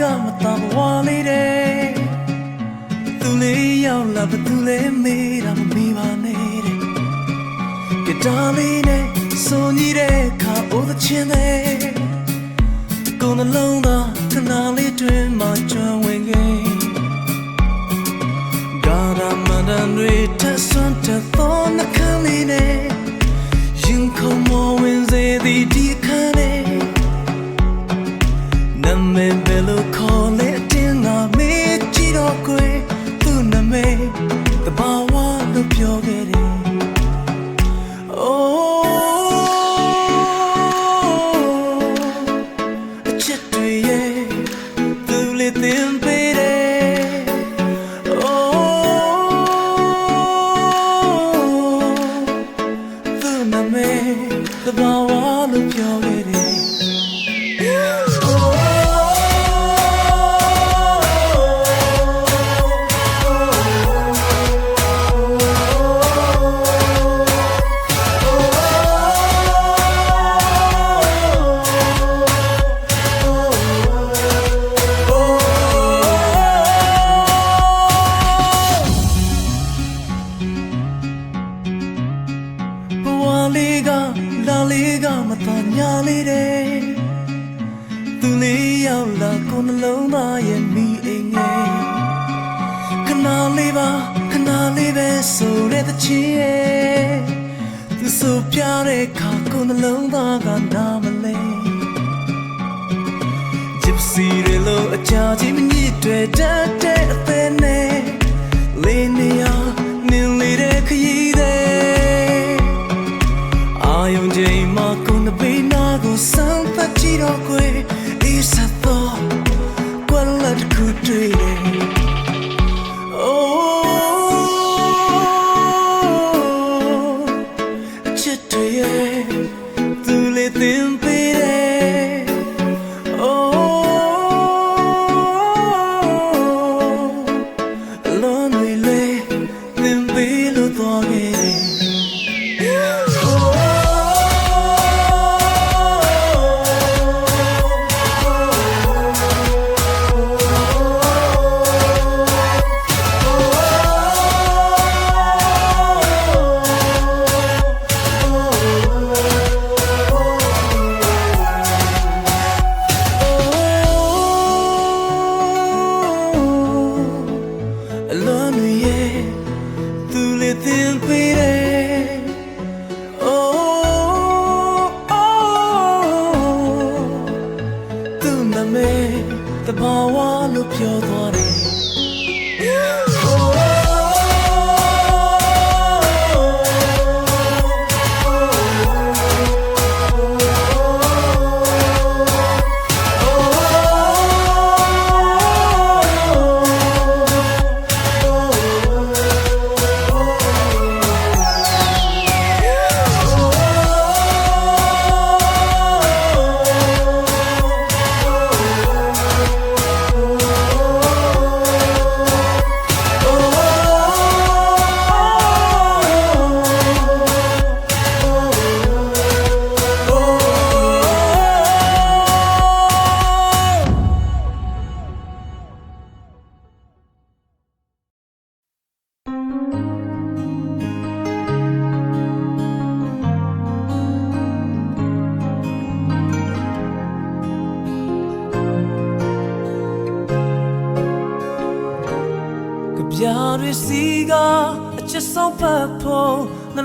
ကမတော်ဘဝလေးတဲ့သူလေးရောက်လာဘသူလဲမေးတာမမေးပါနဲ့တဲ့ကတားလေးနဲ့စုံကြီးတဲ့ခါအိုးသချင်းတဲ့ကိုယ်နှလုံးသားခဏလေးတွင်မှကျွမ်းဝင်ခဲ့ဂါရမန္တန်တွေထဆွမ်းတဲ့သောနှခမ်းလေးနဲ့ရင်ခုန်မဝင်စေသည် အကြာကြီးမညစ်တွေတတ်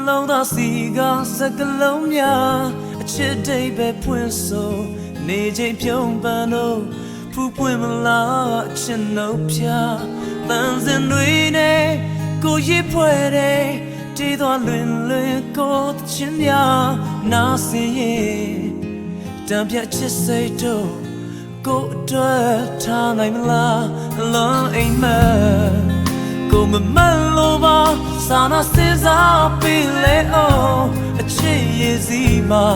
လုံးသားစီကစကလုံးများအချစ်တိတ်ပဲဖွင့်ဆိုနေချိန်ပြုံးပန်းတော့ဖူးပွင့်မလားအချစ်နှုတ်ဖြာတန်စင်တွေနဲ့ကိုရစ်ဖွဲ့တဲ့တေးသွားလွင်လွင်ကိုသချင်းများနားစင်ရဲ့တံပြတ်ချစ်စိတ်တို့ကိုယ်အတွက်ထားနိုင်မလားအလုံးအိမ်မက် ကိုမမတ်လို့ပါစာနာစဉ်းစားပြီးလေအောင်အချစ်ရည်စီမှာ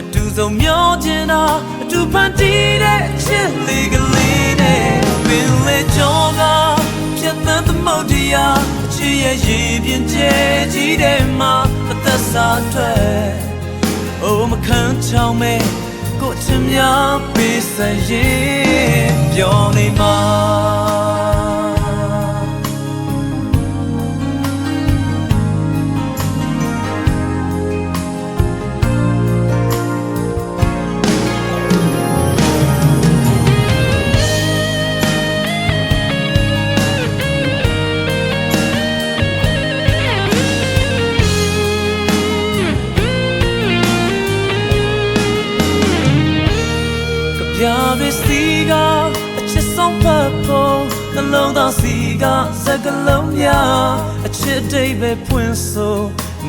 အတူဆုံးမျောချင်တာအတူဖန်တီးတဲ့အချစ်လေးကလေးနဲ့ပင်လေကြောကပြတ်သန်းသမုတ်တရားအချစ်ရဲ့ရည်ပြင်းကျဲကြီးတဲ့မှာအသက်စာထွက်အိုးမခန်းချောင်းမဲ့ကိုချင်များပေးစရင်ပြောနေမှာ တိတ်ပဲဖွင့်ဆို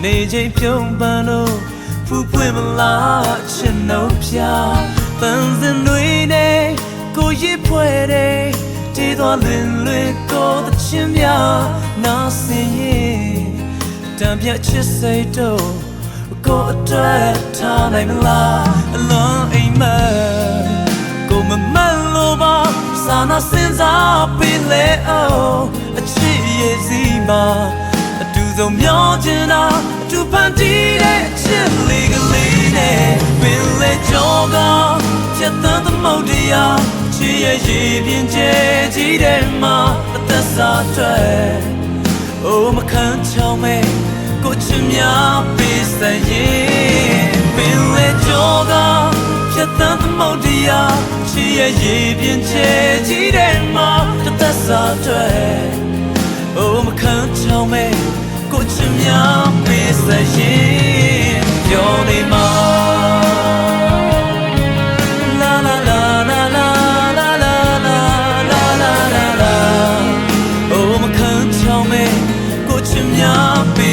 နေချိန်ပြုံးပန်းလို့ဖူးပွင့်မလားအချစ်နှုတ်ပြပန်းစင်တွေနဲ့ကိုရစ်ဖွဲ့တဲ့တေးသွားလင်းလွင်ကိုသချင်းများနားဆင်ရင်တံပြတ်ချစ်စိတ်တို့ကိုအတွက်ထားနိုင်မလားအလွန်အိမ်မက်ကိုမမတ်လို့ပါစာနာစင်စားပေးလေအောင်အချစ်ရဲ့စီမှာအတူ ဆုံးမျောချင်တာအတူဖန်တီးတဲ့အချစ်လေးကလေးနဲ့ပင်လေကြောကချက်သန်းသမုတ်တရားချစ်ရဲ့ရည်ပြင်းကျဲကြီးတဲ့မှာအသက်စာအတွက်အိုးမခံချောင်းမဲ့ကိုချင်များပေးစရင်ပင်လေကြောကဖြတ်သန်းသမုတ်တရားချီရဲ့ရည်ပြင်းချဲကြီးတဲ့မှာတသက်စာတွေ့အိုးမခံ ချောင်းမဲ့ကိုချင်များပေးစရင်ပြောနေမှာ La la la la la la la la la la la la Oh မခံချောင်းမဲ့ကိုချင်များပေး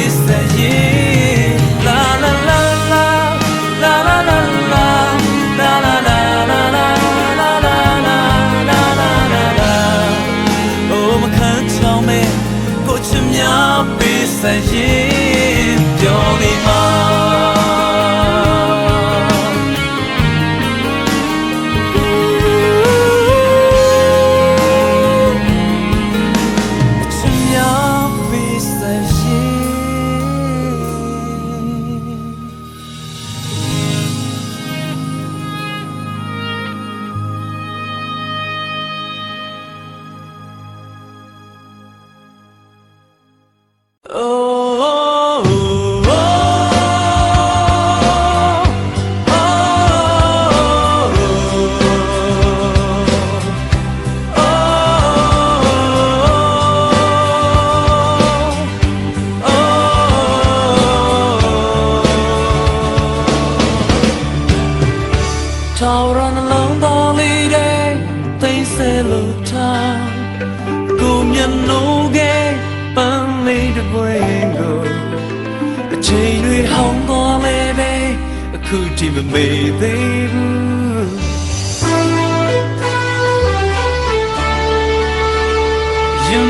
繁星。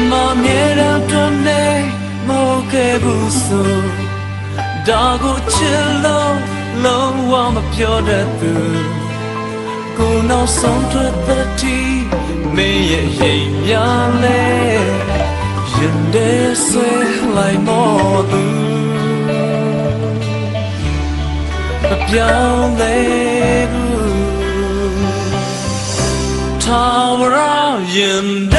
么灭了多内莫给不苏，大古七楼楼我们飘的都，古老送出的题没也一样嘞，人的岁来莫度，不飘嘞不，他不让人的。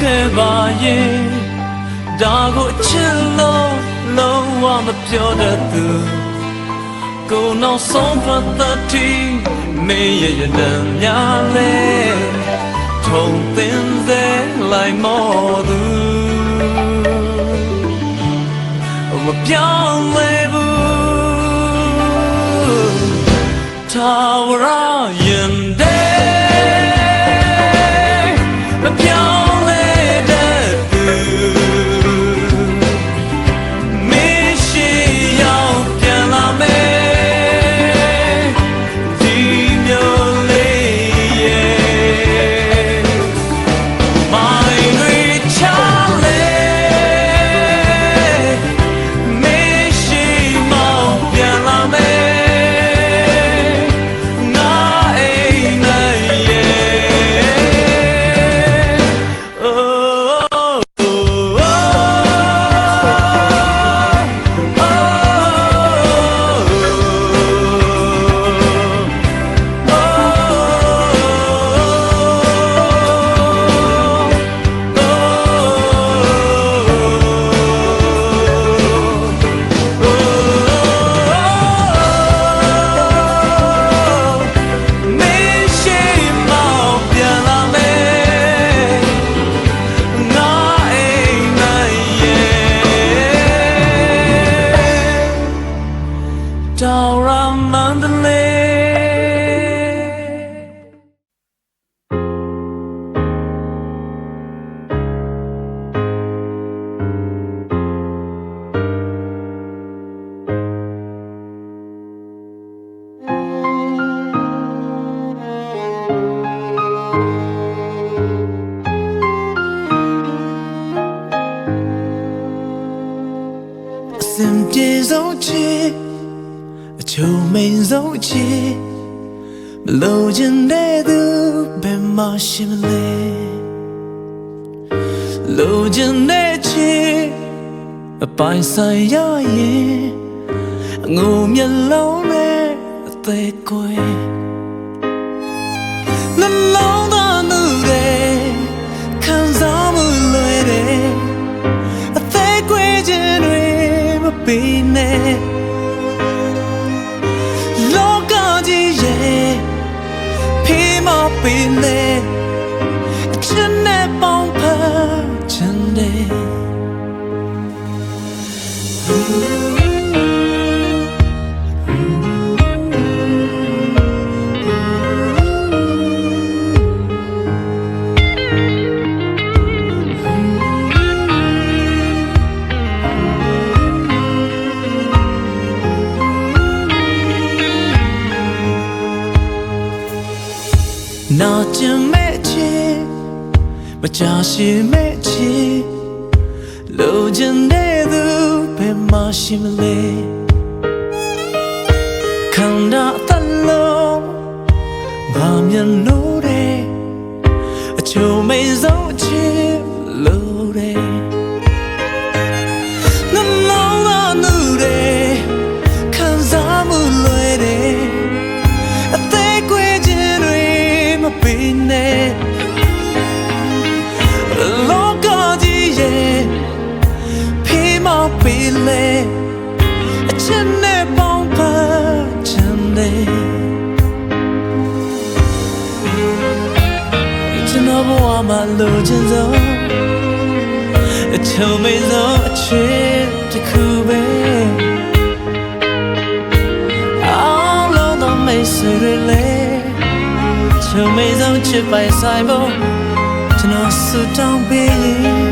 ခဲ့ပါရဲ့ဒါကိုချစ်လို့လုံးဝမပြောတတ်သူကိုနောက်ဆုံးထွက်တဲ့တီမင်းရဲ့ရတမ်းများလဲထုံသင်စေလိုက်မောသူမပြောင်းလဲဘူးထာဝရရင် မိန်ဆုံးချေမလို့ခြင်းတဲ့သူဘယ်မှာရှိမလဲလို့ခြင်းတဲ့ချေအပိုင်ဆိုင်ရရင်အငုံမျက်လုံးနဲ့အသေးကွယ်နှလုံး နာကျင်မဲ့ချေမကြရှိမဲ့ချေလိုချင်တဲ့သူဘယ်မှာရှိမလဲခန္ဓာအသက်လုံးဘာမျက်နှိုးတဲ့ တော်ဘဝမှာလိုချင်ဆုံးအချုံမေဆုံးအချစ်တစ်ခုပဲအောင်လုံးသောမိတ်ဆွေတွေလည်းချုံမေဆုံးချစ်ပိုင်ဆိုင်ဖို့ကျွန်တော်ဆူတောင်းပေးရ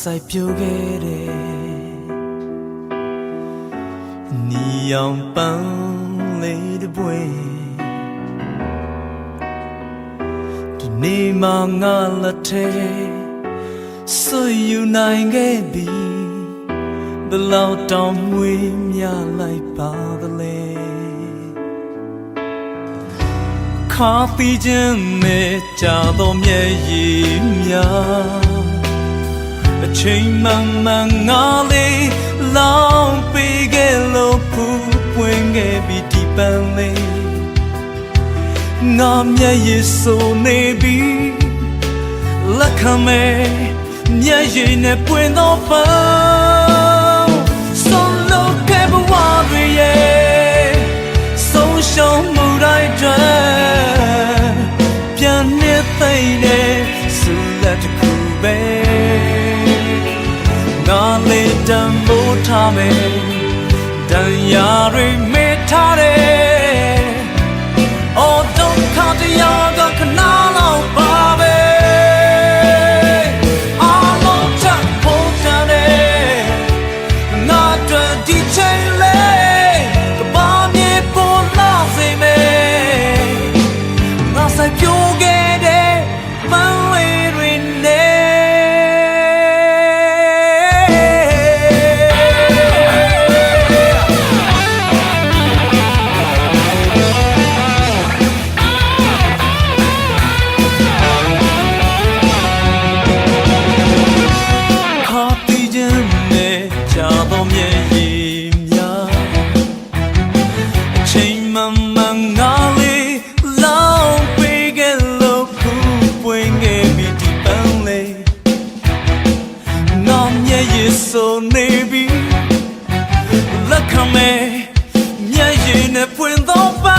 စိုက်ပြိုခဲ့တယ်နီအောင်ပန်းလေးတစ်ပွင့်ဒီနေ့မှငါလက်ထဲဆွယူနိုင်ခဲ့ပြီဘယ်လောက်တောင်မွေးမြလိုက်ပါသလဲခါပီးခြင်းနဲ့ကြာတော့မျက်ရည်များအ ချိန်မှန်မှန်ငါလေးလောင်းပေးခဲ့လို့ဖူးပွင့်ခဲ့ပြီးဒီပန်းလေးငါမျက်ရည်ဆိုနေပြီလက်ခံမဲ့မျက်ရည်နဲ့ပွင့်တော့ပန်း တံမိုးထားမယ်တန်ရာတွေမေထားတယ် ရည်စုံနေပြီလက်ခံမယ်မျက်ရည်နဲ့ပွင့်သောပါ